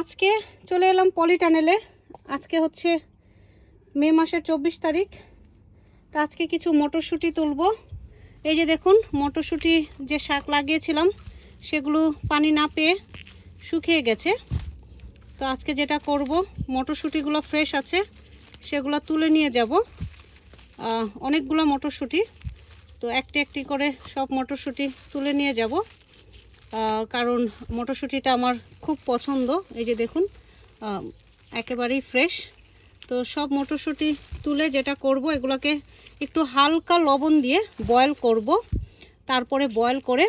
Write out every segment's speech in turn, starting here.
আজকে চলে এলাম পলিটানেলে। আজকে হচ্ছে মে মাসের চব্বিশ তারিখ। তা আজকে কিছু মটরশুঁটি তুলব। এই যে দেখুন, মটরশুঁটি যে শাক লাগিয়েছিলাম, সেগুলো পানি না পেয়ে শুকিয়ে গেছে। তো আজকে যেটা করব, মটরশুঁটিগুলো ফ্রেশ আছে, সেগুলো তুলে নিয়ে যাব। অনেকগুলো মটরশুঁটি। তো একটি একটি করে সব মটরশুঁটি তুলে নিয়ে যাব। কারণ মটরশুঁটিটা আমার খুব পছন্দ। এই যে দেখুন একেবারেই ফ্রেশ তো সব মটরশুঁটি তুলে যেটা করব, এগুলোকে একটু হালকা লবণ দিয়ে বয়েল করব। তারপরে বয়েল করে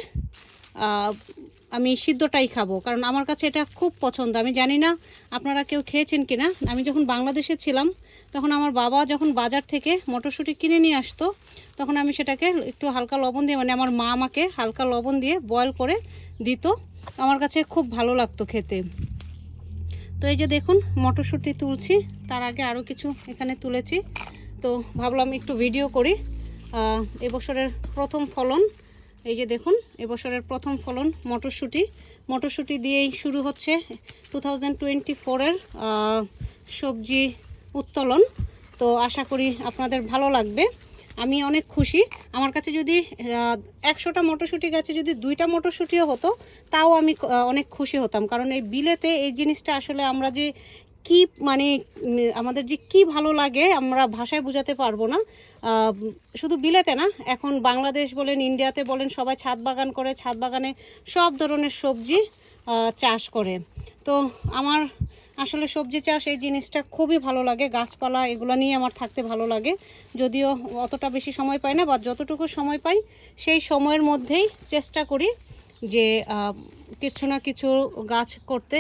আমি সিদ্ধটাই খাব, কারণ আমার কাছে এটা খুব পছন্দ। আমি জানি না আপনারা কেউ খেয়েছেন কি না আমি যখন বাংলাদেশে ছিলাম, তখন আমার বাবা যখন বাজার থেকে মটরশুঁটি কিনে নিয়ে আসতো, তখন আমি সেটাকে একটু হালকা লবণ দিয়ে মানে আমার মা আমাকে হালকা লবণ দিয়ে বয়েল করে দিত। আমার কাছে খুব ভালো লাগতো খেতে। তো এই যে দেখুন, মটরশুঁটি তুলছি, তার আগে আরও কিছু এখানে তুলেছি। তো ভাবলাম একটু ভিডিও করি। এবছরের প্রথম ফলন এই যে দেখুন, এবছরের প্রথম ফলন মটরশুঁটি। মটরশুঁটি দিয়েই শুরু হচ্ছে টু থাউজেন্ড টোয়েন্টি ফোরের সবজি উত্তোলন। তো আশা করি আপনাদের ভালো লাগবে। আমি অনেক খুশি। আমার কাছে যদি একশোটা মটরশুঁটি গাছে যদি দুইটা মটরশুঁটিও হতো, তাও আমি অনেক খুশি হতাম। কারণ এই বিলেতে এই জিনিসটা আসলে আমরা যে কি মানে আমাদের যে কি ভালো লাগে আমরা ভাষায় বোঝাতে পারব না। শুধু বিলেতে না, এখন বাংলাদেশ বলেন, ইন্ডিয়াতে বলেন, সবাই ছাদ বাগান করে, ছাদ বাগানে সব ধরনের সবজি চাষ করে। তো আমার আসলে সবজি চাষ এই জিনিসটা খুবই ভালো লাগে, গাছপালা এগুলো নিয়ে আমার থাকতে ভালো লাগে। যদিও অতটা বেশি সময় পাই না, বা যতটুকু সময় পাই, সেই সময়ের মধ্যেই চেষ্টা করি যে কিছু না কিছু গাছ করতে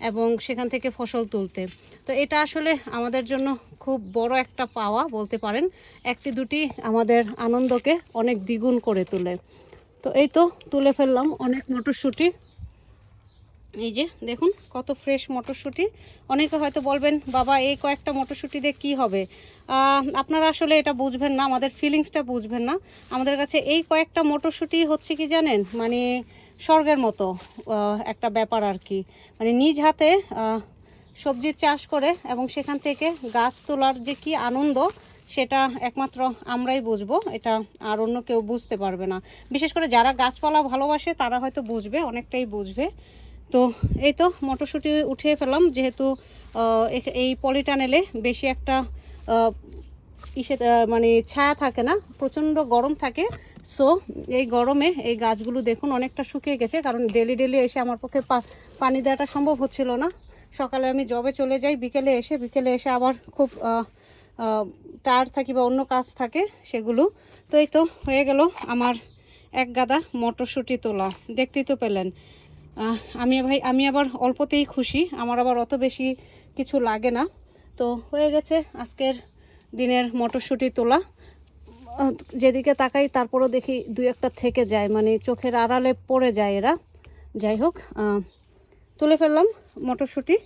এবং সেখান থেকে ফসল তুলতে। তো এটা আসলে আমাদের জন্য খুব বড় একটা পাওয়া বলতে পারেন। একটি দুটি আমাদের আনন্দকে অনেক দ্বিগুণ করে তোলে। তো এই তো তুলে ফেললাম, অনেক মটরশুঁটি। এই যে, দেখুন, কত ফ্রেশ মটরশুঁটি। অনেকে হয়তো বলবেন, বাবা, এই কয়েকটা মটরশুঁটি দিয়ে কী হবে? আপনারা আসলে এটা বুঝবেন না, আমাদের ফিলিংসটা বুঝবেন না। আমাদের কাছে এই কয়েকটা মটরশুঁটি হচ্ছে কি জানেন? মানে স্বর্গের মতো একটা ব্যাপার আর কি। মানে নিজ হাতে সবজির চাষ করে এবং সেখান থেকে গাছ তোলার যে কি আনন্দ, সেটা একমাত্র আমরাই বুঝব। এটা আর অন্য কেউ বুঝতে পারবে না। বিশেষ করে যারা গাছপালা ভালোবাসে, তারা হয়তো বুঝবে, অনেকটাই বুঝবে। তো এই তো মটরশুঁটি উঠিয়ে ফেলাম যেহেতু এই পলিটানেলে বেশি একটা ইসে মানে ছায়া থাকে না, প্রচণ্ড গরম থাকে। সো, এই গরমে এই গাছগুলো দেখুন অনেকটা শুকিয়ে গেছে, কারণ ডেলি ডেলি এসে আমার পক্ষে পানি দেওয়াটা সম্ভব হচ্ছিল না। সকালে আমি জবে চলে যাই, বিকেলে এসে বিকেলে এসে আবার খুব টায়ার থাকি বা অন্য কাজ থাকে সেগুলো। তো এই তো হয়ে গেল আমার এক গাদা মটরশুঁটি তোলা, দেখতেই তো পেলেন। আমি ভাই, আমি আবার অল্পতেই খুশি। আমার আবার অত বেশি কিছু লাগে না। তো হয়ে গেছে আজকের দিনের মটরশুঁটি তোলা। যেদিকে তাকাই তারপরও দেখি দুই একটা থেকে যায়। মানে চোখের আড়ালে পড়ে যায় এরা। যাই হোক তুলে ফেললাম মটরশুঁটি।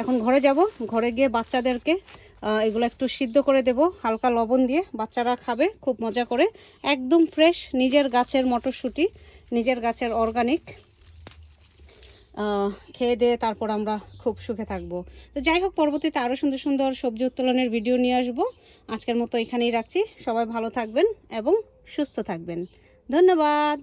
এখন ঘরে যাব। ঘরে গিয়ে বাচ্চাদেরকে এগুলো একটু সিদ্ধ করে দেব। হালকা লবণ দিয়ে বাচ্চারা খাবে খুব মজা করে। একদম ফ্রেশ নিজের গাছের মটরশুঁটি, নিজের গাছের অর্গানিক। খেয়ে দিয়ে তারপর আমরা খুব সুখে থাকব। তো যাই হোক, পরবর্তীতে আরও সুন্দর সুন্দর সবজি উত্তোলনের ভিডিও নিয়ে আসব। আজকের মতো এখানেই রাখছি। সবাই ভালো থাকবেন এবং সুস্থ থাকবেন। ধন্যবাদ।